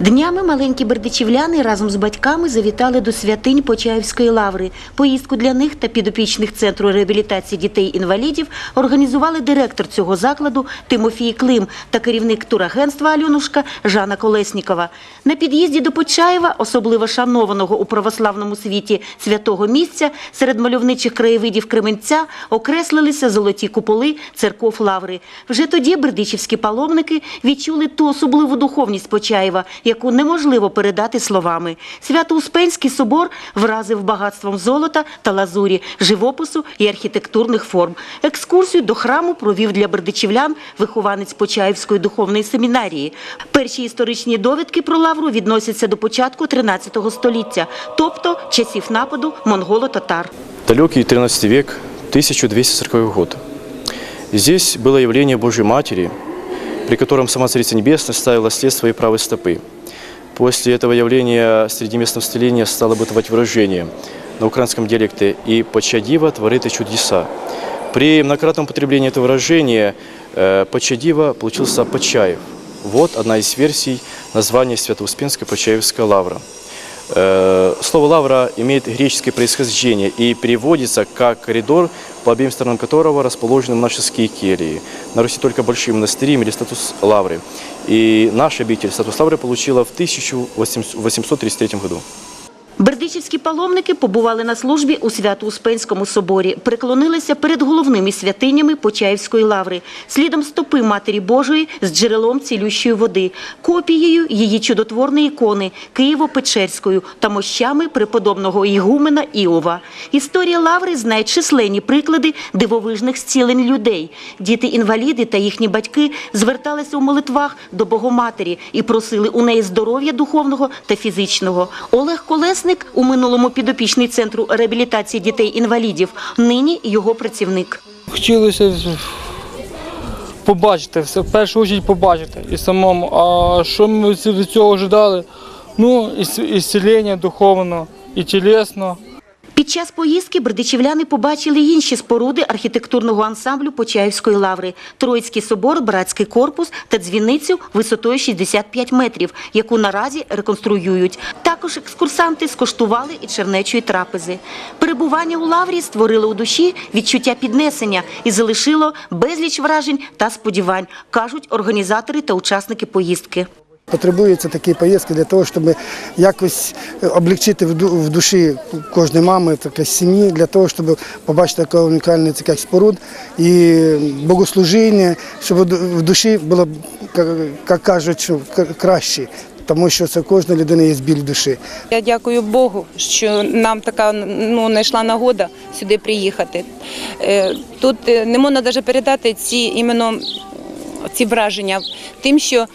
Днями маленькі бердичівляни разом з батьками завітали до святинь Почаївської лаври. Поїздку для них та підопічних центру реабілітації дітей-інвалідів організували директор цього закладу Тимофій Клим та керівник турагентства Альонушка Жанна Колеснікова. На під'їзді до Почаєва, особливо шанованого у православному світі святого місця, серед мальовничих краєвидів Кременця окреслилися золоті куполи церков лаври. Вже тоді бердичівські паломники відчули ту особливу духовність Почаєва, яку неможливо передати словами. Свято-Успенський собор вразив багатством золота та лазурі, живопису і архітектурних форм. Екскурсію до храму провів для бердичівлян вихованець Почаївської духовної семінарії. Перші історичні довідки про лавру відносяться до початку 13 століття, тобто часів нападу монголо-татар. Далекий 13 век, 1240 год. Здесь было явление Божьей Матери, при котором сама Царица Небесная ставила след своей правой стопы. После этого явления среди местного населения стало бытовать выражение на украинском диалекте «и почадива творит и чудеса». При многократном употреблении этого выражения э, почадива получился Почаев. Вот одна из версий названия Свято-Успенской Почаевская лавра. Э, Слово «лавра» имеет греческое происхождение и переводится как коридор, по обеим сторонам которого расположены монашеские кельи. На Руси только большие монастыри имели статус лавры. И наша обитель статус лавры получила в 1833 году. Бердичівські паломники побували на службі у Свято-Успенському соборі, приклонилися перед головними святинями Почаївської лаври, слідом стопи Матері Божої з джерелом цілющої води, копією її чудотворної ікони Києво-Печерською та мощами преподобного ігумена Іова. Історія лаври знає численні приклади дивовижних зцілень людей. Діти-інваліди та їхні батьки зверталися у молитвах до Богоматері і просили у неї здоров'я духовного та фізичного. Олег Колесник у минулому підопічний центру реабілітації дітей-інвалідів, нині його працівник. Хотілося побачити, все, в першу чергу побачити і самому. А що ми від цього ожидали? Ну, і зцілення духовно, і тілесно. Під час поїздки бердичівляни побачили інші споруди архітектурного ансамблю Почаївської лаври – Троїцький собор, Братський корпус та дзвіницю висотою 65 метрів, яку наразі реконструюють. Також екскурсанти скоштували і чернечої трапези. Перебування у лаврі створило у душі відчуття піднесення і залишило безліч вражень та сподівань, кажуть організатори та учасники поїздки. Потребуються такі поїздки для того, щоб якось облегчити в душі кожної мами, такої сім'ї, для того, щоб побачити такий унікальний цікавий споруд і богослужіння, щоб в душі було, як- кажуть, краще. Тому що це кожна людина є біль душі. Я дякую Богу, що нам така ну знайшла нагода сюди приїхати. Е, Тут е, не можна навіть передати ці іменно ці враження, тим, що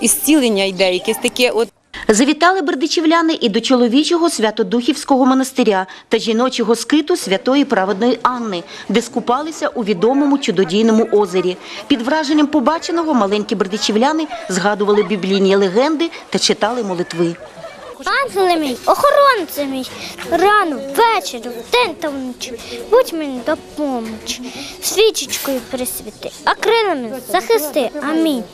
ісцілення йде, якесь таке от. Завітали бердичівляни і до чоловічого Святодухівського монастиря та жіночого скиту Святої Праведної Анни, де скупалися у відомому чудодійному озері. Під враженням побаченого маленькі бердичівляни згадували біблійні легенди та читали молитви. Ангеле мій, охоронце мій, рано, ввечері, вдень та вночі, будь мені допомоч, свічечкою присвіти, а крилами захисти. Амінь.